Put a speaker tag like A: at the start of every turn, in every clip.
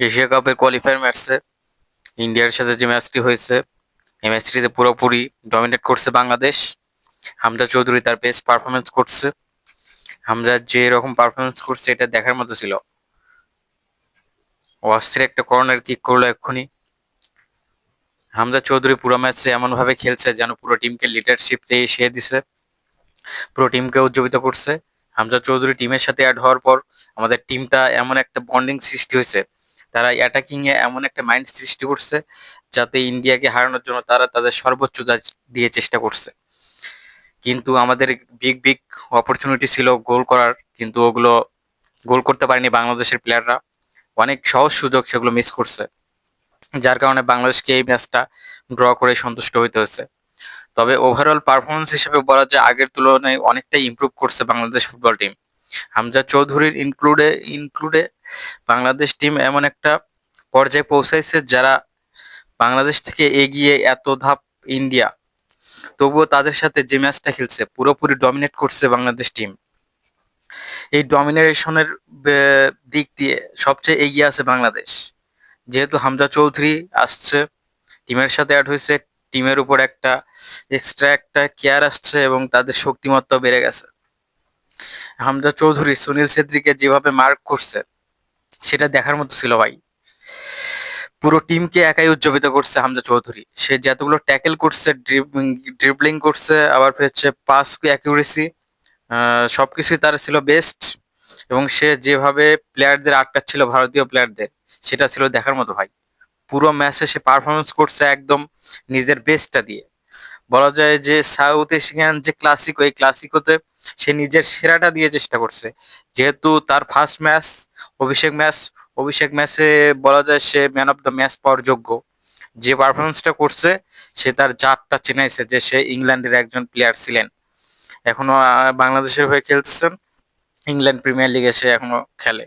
A: Asia কাপের qualifier ম্যাচে ইন্ডিয়ার সাথে যে ম্যাচটি হয়েছে, এই ম্যাচটিতে পুরোপুরি ডমিনেট করছে বাংলাদেশ। হামজা চৌধুরী তার বেস্ট পারফরমেন্স করছে। হামজা যে রকম পারফরমেন্স করছে, এটা দেখার মতো ছিল। অস্থির একটা কর্নার কিক করল এক্ষুনি। হামজা চৌধুরী পুরো ম্যাচে এমনভাবে খেলছে যেন পুরো টিমকে লিডারশিপ দিয়ে সে দিছে। পুরো টিমকে উজ্জীবিত করছে। হামজা চৌধুরী টিমের সাথে অ্যাড হওয়ার পর আমাদের টিমটা এমন একটা বন্ডিং সৃষ্টি হয়েছে তারা অ্যাটাকিং এ এমন একটা মাইন্ড সৃষ্টি করছে, যাতে ইন্ডিয়াকে হারানোর জন্য তারা তাদের সর্বোচ্চ দিয়ে চেষ্টা করছে। কিন্তু আমাদের বিগ বিগ অপরচুনিটি ছিল গোল করার, কিন্তু ওগুলো গোল করতে পারেনি বাংলাদেশের প্লেয়াররা অনেক সহজ সুযোগ সেগুলো মিস করছে। যার কারণে বাংলাদেশকে এই ম্যাচটা ড্র করে সন্তুষ্ট হইতে হয়েছে। তবে ওভারঅল পারফরমেন্স হিসেবে বলা যায়, আগের তুলনায় অনেকটাই ইমপ্রুভ করছে বাংলাদেশ ফুটবল টিম হামজা চৌধুরীর ইনক্লুডে ইনক্লুডে বাংলাদেশ টিম এমন একটা পর্যায়ে পৌঁছাইছে যারা বাংলাদেশ থেকে এগিয়ে এত ধাপ ইন্ডিয়া তবুও তাদের সাথে যে ম্যাচটা খেলছে, পুরোপুরি ডমিনেট করছে বাংলাদেশ টিম এই ডমিনেশনের দিক দিয়ে সবচেয়ে এগিয়ে আছে বাংলাদেশ। যেহেতু হামজা চৌধুরী আসছে টিমের সাথে অ্যাড হয়েছে টিমের উপর একটা এক্সট্রা একটা কেয়ার আসছে এবং তাদের শক্তিমত্তা বেড়ে গেছে। হামজা চৌধুরী, সুনীল ছেত্রীকে যেভাবে মার্ক করছে সেটা দেখার মতো ছিল ভাই। পুরো টিমকে একাই উজ্জীবিত করছে হামজা চৌধুরী। সে যতগুলো ট্যাকেল করছে ড্রিবলিং করছে, আবার হচ্ছে পাস অ্যাকিউরেসি সবকিছুই তার ছিল বেস্ট এবং সে যেভাবে প্লেয়ারদের আটকাচ্ছিল, ভারতীয় প্লেয়ারদের সেটা ছিল দেখার মতো ভাই। পুরো ম্যাচে সে পারফরমেন্স করছে একদম নিজের বেস্টটা দিয়ে। বলা যায় যে সাউথ এশিয়ান যে ক্লাসিকো এই ক্লাসিকোতে সে নিজের সেরাটা দিয়ে চেষ্টা করছে। যেহেতু তার ফার্স্ট ম্যাচ অভিষেক ম্যাচ অভিষেক ম্যাচে বলা যায় সে ম্যান অফ দ্য ম্যাচ পাওয়ার যোগ্য। যে পারফরমেন্সটা করছে, সে তার জাতটা চেনাইছে যে সে ইংল্যান্ডের একজন প্লেয়ার ছিলেন। এখনও বাংলাদেশের হয়ে খেলতেছেন। ইংল্যান্ড প্রিমিয়ার লিগে সে এখনও খেলে।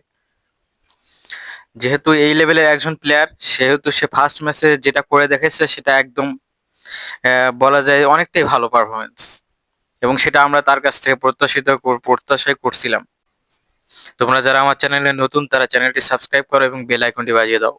A: যেহেতু এই লেভেলের একজন প্লেয়ার সেহেতু সে ফার্স্ট ম্যাচে যেটা করে দেখেছে সেটা একদম বলা যায় অনেকটাই ভালো পারফরমেন্স এবং সেটা আমরা তার কাছ থেকে প্রত্যাশিত প্রত্যাশাই করছিলাম। তোমরা যারা আমার চ্যানেলে নতুন, তারা চ্যানেলটি সাবস্ক্রাইব করো এবং বেল আইকনটি বাজিয়ে দাও।